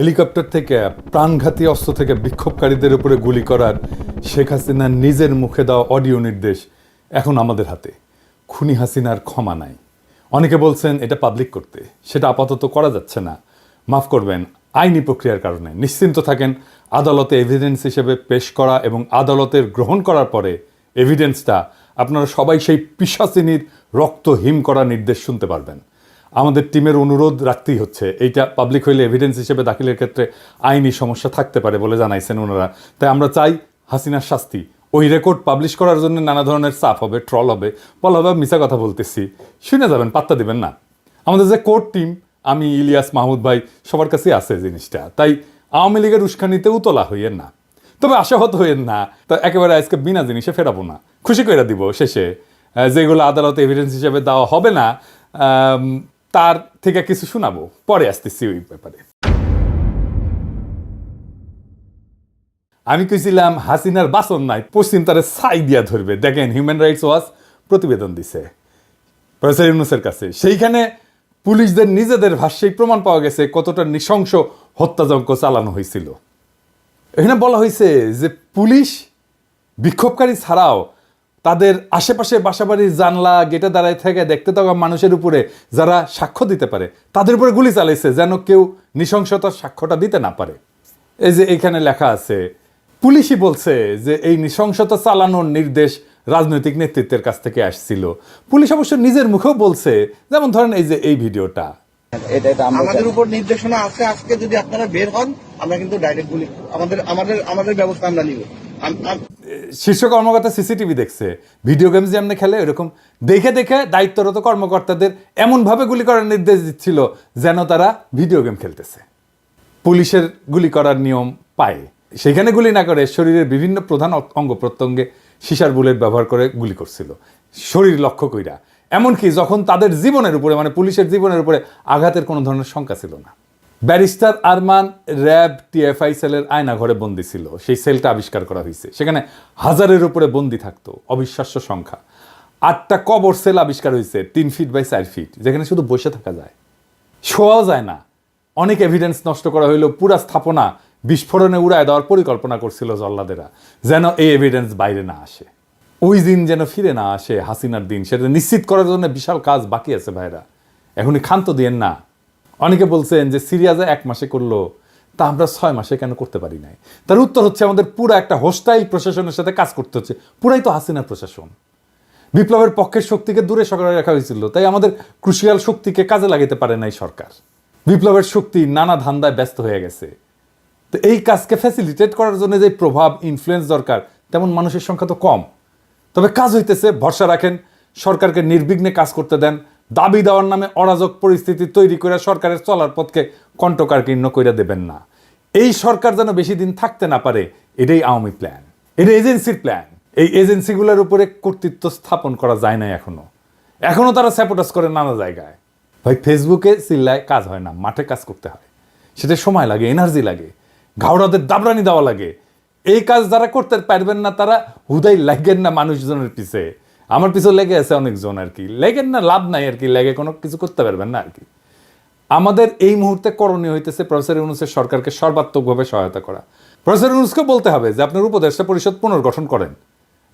Helicopter থেকে প্রাণঘাতী অস্ত্র থেকে বিক্ষোভকারীদের উপরে গুলি করার শেখ হাসিনার নিজের মুখে দেওয়া অডিও নির্দেশ এখন আমাদের হাতে। খুনি হাসিনার ক্ষমা নাই। অনেকে বলছেন এটা পাবলিক করতে। সেটা আপাতত করা যাচ্ছে না। মাফ করবেন, আইনি প্রক্রিয়ার কারণে। নিশ্চিন্ত থাকেন, আদালতে এভিডেন্স হিসেবে পেশ করা এবং আদালতের গ্রহণ করার পরে এভিডেন্সটা আপনারা সবাই সেই পিসাচিনীর রক্ত হিম করা নির্দেশ শুনতে পারবেন। আমাদের টিমের অনুরোধ রাখতেই হচ্ছে। এইটা পাবলিক হইলে এভিডেন্স হিসেবে দাখিলের ক্ষেত্রে আইনি সমস্যা থাকতে পারে বলে জানাইছেন ওনারা। তাই আমরা চাই হাসিনার শাস্তি। ওই রেকর্ড পাবলিশ করার জন্য নানা ধরনের চাপ হবে ট্রল হবে বলা হবে মিশা কথা বলতেছি। শুনে যাবেন, পাত্তা দিবেন না। আমাদের যে কোর্ট টিম আমি, ইলিয়াস, মাহমুদ ভাই, সবার কাছেই আছে জিনিসটা। তাই আওয়ামী লীগের উস্কানিতে উতলা হইয়েন না। তবে আশাহত হইয়েন না। তা একেবারে আজকে বিনা জিনিসে ফেরাবো না। খুশি করে দিব শেষে। যেগুলো আদালতে এভিডেন্স হিসেবে দেওয়া হবে না তার থেকে কিছু শোনাবো। পরে আসতেছি ওই ব্যাপারে। আমি কইছিলাম, হাসিনার বাসন নাই, পশ্চিম তারে ছাই দিয়া ধরবে। দেখেন হিউম্যান রাইটস ওয়াচ প্রতিবেদন দিছে। প্রফেসর ইউনুসের কাছে। সেইখানে পুলিশদের নিজেদের ভাষ্যেই প্রমাণ পাওয়া গেছে, কতটা নৃশংস হত্যাযজ্ঞ চালানো হয়েছিল। এখানে বলা হয়েছে যে, পুলিশ বিক্ষোভকারী ছাড়াও তাদের আশেপাশে বাসাবাড়ির জানলা গেটে দাঁড়ায় থেকে দেখতে থাকা মানুষের উপরে যারা সাক্ষ্য দিতে পারে তাদের উপরে গুলি চালাইছে যেন কেউ নৃশংসতার সাক্ষ্যটা দিতে না পারে। এই যে এখানে লেখা আছে পুলিশই বলছে যে এই নৃশংসতা চালানোর নির্দেশ রাজনৈতিক নেতৃত্বের কাছ থেকে আসছিল। পুলিশ অবশ্য নিজের মুখেও বলছে যেমন ধরেন এই যে এই ভিডিওটা। এটা এটা আমাদের উপর নির্দেশনা আছে আজকে যদি আপনারা বের হন আমরা কিন্তু ডাইরেক্ট গুলি আমাদের আমাদের আমাদের ব্যবস্থা আমরা নিব। শীর্ষ কর্মকর্তা সিসিটিভি দেখছে ভিডিও গেমস যেমন খেলে এরকম দেখে দেখে দায়িত্বরত কর্মকর্তাদের এমনভাবে গুলি করার নির্দেশ দিচ্ছিল যেন তারা ভিডিও গেম খেলতেছে। পুলিশের গুলি করার নিয়ম পায়। সেখানে গুলি না করে শরীরের বিভিন্ন প্রধান অঙ্গ প্রত্যঙ্গে সিসার বুলেট ব্যবহার করে গুলি করছিল। শরীর লক্ষ্য কইরা। এমনকি যখন তাদের জীবনের উপরে মানে পুলিশের জীবনের উপরে আঘাতের কোনো ধরনের শঙ্কা ছিল না। ব্যারিস্টার আরমান র্যাব টিএফআই সেলের আয়না ঘরে বন্দি ছিল। সেই সেলটা আবিষ্কার করা হয়েছে। সেখানে হাজারের উপরে বন্দি থাকতো। অবিশ্বাস্য সংখ্যা। আটটা কবর সেল আবিষ্কার হয়েছে তিন ফিট বাই চার ফিট। যেখানে শুধু বসে থাকা যায়। শোয়াও যায় না। অনেক এভিডেন্স নষ্ট করা হইল। পুরা স্থাপনা বিস্ফোরণে উড়ায় দেওয়ার পরিকল্পনা করছিল জল্লাদেরা। যেন এই এভিডেন্স বাইরে না আসে। ওই দিন যেন ফিরে না আসে হাসিনার দিন। সেটা নিশ্চিত করার জন্য বিশাল কাজ বাকি আছে ভাইরা। এখনই ক্ষান্ত দিয়েন না। অনেকে বলছেন যে সিরিয়াজে এক মাসে করল, তা আমরা ছয় মাসে কেন করতে পারি নাই? তার উত্তর হচ্ছে আমাদের পুরো একটা হোস্টাইল প্রশাসনের সাথে কাজ করতে হচ্ছে। পুরাই তো হাসিনার প্রশাসন। বিপ্লবের পক্ষের শক্তিকে দূরে সরকারে রাখা হয়েছিল, তাই আমাদের ক্রুশিয়াল শক্তিকে কাজে লাগাতে পারে নাই সরকার। বিপ্লবের শক্তি নানা ধান্দায় ব্যস্ত হয়ে গেছে। তো এই কাজকে ফ্যাসিলিটেট করার জন্য যে প্রভাব ইনফ্লুয়েন্স দরকার, তেমন মানুষের সংখ্যা তো কম। তবে কাজ হইতেছে, ভরসা রাখেন, সরকারকে নির্বিঘ্নে কাজ করতে দেন দাবি দেওয়ার নামে অরাজক পরিস্থিতি তৈরি করে সরকারের চলার পথকে কণ্ঠকারকীর্ণ করে দেবেন না। এই সরকার যেন বেশি দিন থাকতে না পারে, এটাই আওয়ামী প্ল্যান। এটা এজেন্সির প্ল্যান। এই এজেন্সিগুলোর উপরে কর্তৃত্ব স্থাপন করা যায় না এখনও। এখনও তারা স্যাপোটাস করে নানা জায়গায়। ভাই, ফেসবুকে চিল্লায় কাজ হয় না, মাঠে কাজ করতে হয়। সেটা সময় লাগে, এনার্জি লাগে, ঘাওড়াদের দাবরানি দেওয়া লাগে। এই কাজ যারা করতে পারবেন না, তারা হুদাই লাগেন না মানুষজনের পিছে। আমার পিছনে লেগে আছে অনেকজন আর কি। লেগেন না, লাভ নাই আর কি, লেগে কোনো কিছু করতে পারবেন না আর কি। আমাদের এই মুহূর্তে করণীয় হইতেছে প্রফেসর ইউনুসের সরকারকে সর্বাত্মকভাবে সহায়তা করা। প্রফেসর ইউনুসকে বলতে হবে যে, আপনার উপদেষ্টা পরিষদ পুনর্গঠন করেন।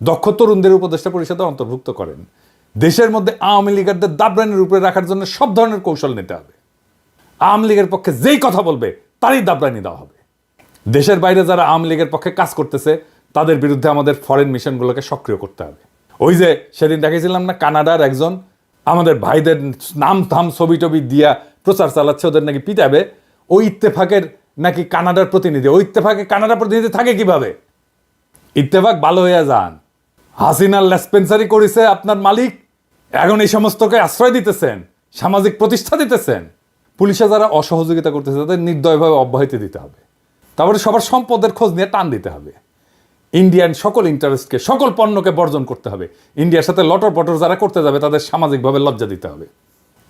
দক্ষ তরুণদের উপদেষ্টা পরিষদে অন্তর্ভুক্ত করেন। দেশের মধ্যে আওয়ামী লীগারদের দাবরানির উপরে রাখার জন্য সব ধরনের কৌশল নিতে হবে। আওয়ামী লীগের পক্ষে যেই কথা বলবে, তারই দাবরানি দেওয়া হবে। দেশের বাইরে যারা আওয়ামী লীগের পক্ষে কাজ করতেছে, তাদের বিরুদ্ধে আমাদের ফরেন মিশনগুলোকে সক্রিয় করতে হবে। ওই যে সেদিন দেখেছিলাম না, কানাডার একজন, আমাদের ভাইদের নাম থাম ছবি টবি দিয়া প্রচার চালাচ্ছে, ওদের নাকি পিটাবে। ওই ইত্তেফাকের নাকি কানাডার প্রতিনিধি, ওই ইত্তেফাকে কানাডার প্রতিনিধি থাকে কীভাবে? ইত্তেফাক ভালো হইয়া যান। হাসিনার লেসপেন্সারি করেছে আপনার মালিক, এখন এই সমস্তকে আশ্রয় দিতেছেন, সামাজিক প্রতিষ্ঠা দিতেছেন। পুলিশে যারা অসহযোগিতা করতেছে, তাদের নির্দয়ভাবে অব্যাহতি দিতে হবে। তারপরে সবার সম্পদের খোঁজ নিয়ে টান দিতে হবে। ইন্ডিয়ান সকল ইন্টারেস্টকে সকল পণ্যকে বর্জন করতে হবে। ইন্ডিয়ার সাথে লটর পটর যারা করতে যাবে, তাদের সামাজিকভাবে লজ্জা দিতে হবে।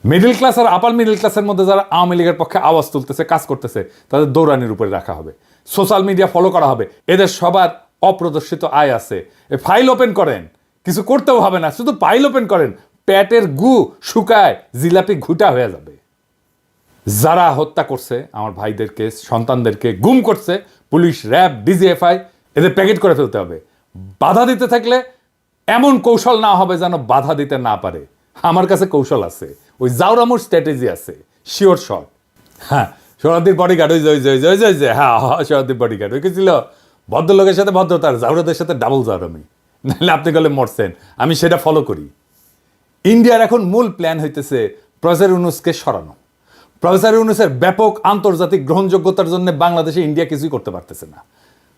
মিডল ক্লাস আর আপার মিডিল ক্লাসের মধ্যে যারা আওয়ামী লীগের পক্ষে আওয়াজ তুলতেছে, কাজ করতেছে, তাদের দৌড়ানির উপরে রাখা হবে। সোশ্যাল মিডিয়া ফলো করা হবে। এদের সবার অপ্রদর্শিত আয় আছে। ফাইল ওপেন করেন। কিছু করতেও হবে না, শুধু ফাইল ওপেন করেন। প্যাটের গু শুকায়, জিলাপি ঘুটা হয়ে যাবে। যারা হত্যা করছে, আমার ভাইদেরকে, সন্তানদেরকে, গুম করছে, পুলিশ, র্যাব ডিজিএফআই এদের প্যাকেট করে ফেলতে হবে। বাধা দিতে থাকলে এমন কৌশল না হবে যেন বাধা দিতে না পারে। আমার কাছে কৌশল আছে। ওই জাউরামুর স্ট্র্যাটেজি আছে। শিওর শট হ্যাঁ সরাদির বডিগার্ড ওই যে ওই যে ওই যে ওই যে, ওই যে হ্যাঁ সরাদির বডিগার্ড ওই কি ছিল? ভদ্রলোকের সাথে ভদ্রতার জাউরাদের সাথে ডাবল জাউরামি নাহলে আপনি গেলে মরছেন। আমি সেটা ফলো করি। ইন্ডিয়ার এখন মূল প্ল্যান হইতেছে প্রফেসর ইউনুসকে সরানো। প্রফেসর ইউনুসের ব্যাপক আন্তর্জাতিক গ্রহণযোগ্যতার জন্য বাংলাদেশে ইন্ডিয়া কিছুই করতে পারতেছে না।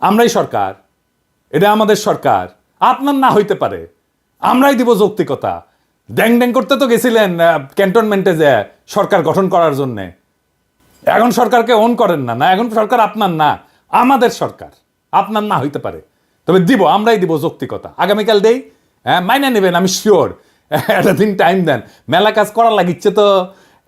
আমরাই সরকার, এটা আমাদের সরকার। আপনার না হইতে পারে, আমরাই দিব যৌক্তিকতা। ড্যাং ড্যাং করতে তো গেছিলেন ক্যান্টনমেন্টে যে সরকার গঠন করার জন্যে। এখন সরকারকে অন করেন না না, এখন সরকার আপনার না, আমাদের সরকার। আপনার না হইতে পারে। তবে দিব, আমরাই দিব যৌক্তিকতা। আগামীকাল দেই হ্যাঁ মাইনে নেবেন, আমি শিওর একটা দিন টাইম দেন। মেলা কাজ করার লাগিচ্ছে তো,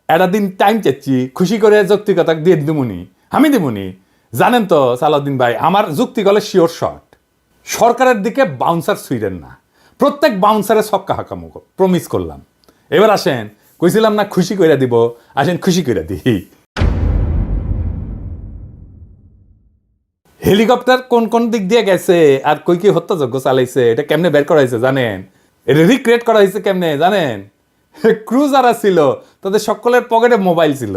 একটা দিন টাইম চাচ্ছি খুশি করে যৌক্তিকতা দিয়ে দিমুনি। আমি দিমুনি। জানেন তো সালাউদ্দিন ভাই, আমার যুক্তি গলে শিওর শট সরকারের দিকে বাউন্সার ছুইলেন না। প্রত্যেক বাউন্সারে সক্কা হাকামু প্রমিস করলাম। এবার আসেন, কইছিলাম না খুশি কইরা দিব, আসেন খুশি কইরা দিই। হেলিকপ্টার কোন কোন দিক দিয়ে গেছে, আর কই কি হত্যাযজ্ঞ চালাইছে, এটা কেমনে বের করা হয়েছে জানেন? এটা রিক্রিয়েট করা হয়েছে কেমনে জানেন? ক্রু যারা ছিল তাদের সকলের পকেটে মোবাইল ছিল।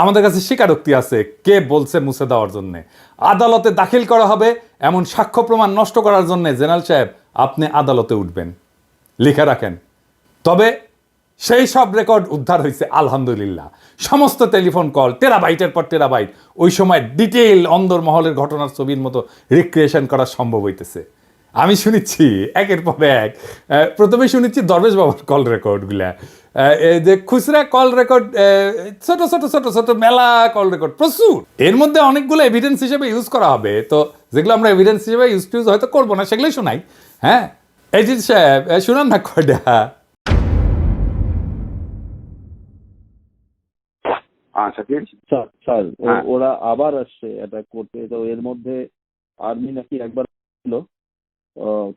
আমাদের কাছে স্বীকারোক্তি আছে, কে বলছে মুছে দেওয়ার জন্য। আদালতে দাখিল করা হবে এমন সাক্ষ্য প্রমাণ নষ্ট করার জন্য, জেনারেল সাহেব, আপনি আদালতে উঠবেন। লিখে রাখেন। তবে সেই সব রেকর্ড উদ্ধার হয়েছে, আলহামদুলিল্লাহ। সমস্ত টেলিফোন কল, টেরাবাইটের পর টেরাবাইট, ওই সময় ডিটেইল অন্দরমহলের ঘটনার ছবির মতো রিক্রিয়েশন করা সম্ভব হইতেছে। আমি শুনেছি একের পর এক। আহ, প্রথমে শুনেছি দরবেশ বাবার কল রেকর্ডগুলা আহ, এই যে খুচরা কল রেকর্ড ছোট ছোট ছোট ছোট মেলা কল রেকর্ড প্রচুর। এর মধ্যে অনেকগুলো এভিডেন্স হিসেবে ইউজ করা হবে। তো যেগুলো আমরা এভিডেন্স হিসেবে ইউজ টুজ হয়তো করব না সেগুলোই শোনাই। হ্যাঁ? এই যে সাহেব শুনান না কয়টা। আচ্ছা স্যার হ্যাঁ। ওরা আবার আসছে অ্যাটাক করতে। তো এর মধ্যে আর্মি নাকি একবার ছিল।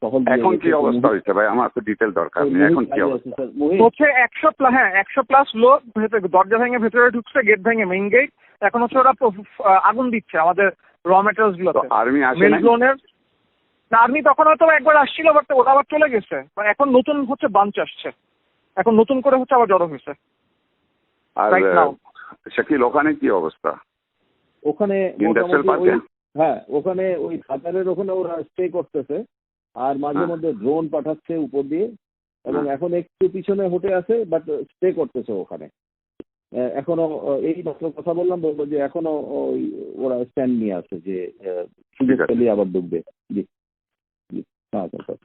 তখন এখন কি অবস্থা হয়েছে ভাই? আমার তো ডিটেল দরকার নেই। এখন কি অবস্থা? হচ্ছে একশো প্লাস হ্যাঁ একশো প্লাস লোক ভেতরে দরজা ভেঙে ভেতরে ঢুকছে গেট ভেঙে মেইন গেট এখন হচ্ছে ওরা আগুন দিচ্ছে আমাদের র মেটেরিয়ালস তো গুলোতে। আর্মি আসে না আর্মি তখন হয়তো একবার আসছিল বাট ওরা আবার চলে গেছে। মানে এখন নতুন হচ্ছে বাঞ্চ আসছে। এখন নতুন করে হচ্ছে আবার জড়ো হয়েছে। আর. শাকিল ওখানে কি অবস্থা? ওখানে হ্যাঁ ওখানে ওই খাতারের ওখানে ওরা স্টে করতেছে। আর মাঝে হ্যাঁ। মধ্যে ড্রোন পাঠাচ্ছে উপর দিয়ে এবং হ্যাঁ। এখন একটু পিছনে হটে আছে বাট স্টে করতেছে ওখানে। এখনও এই মাত্র কথা বললাম বলব যে এখনও ওই ওরা স্ট্যান্ড নিয়ে আছে যে আবার ঢুকবে জি। জি। হ্যাঁ স্যার।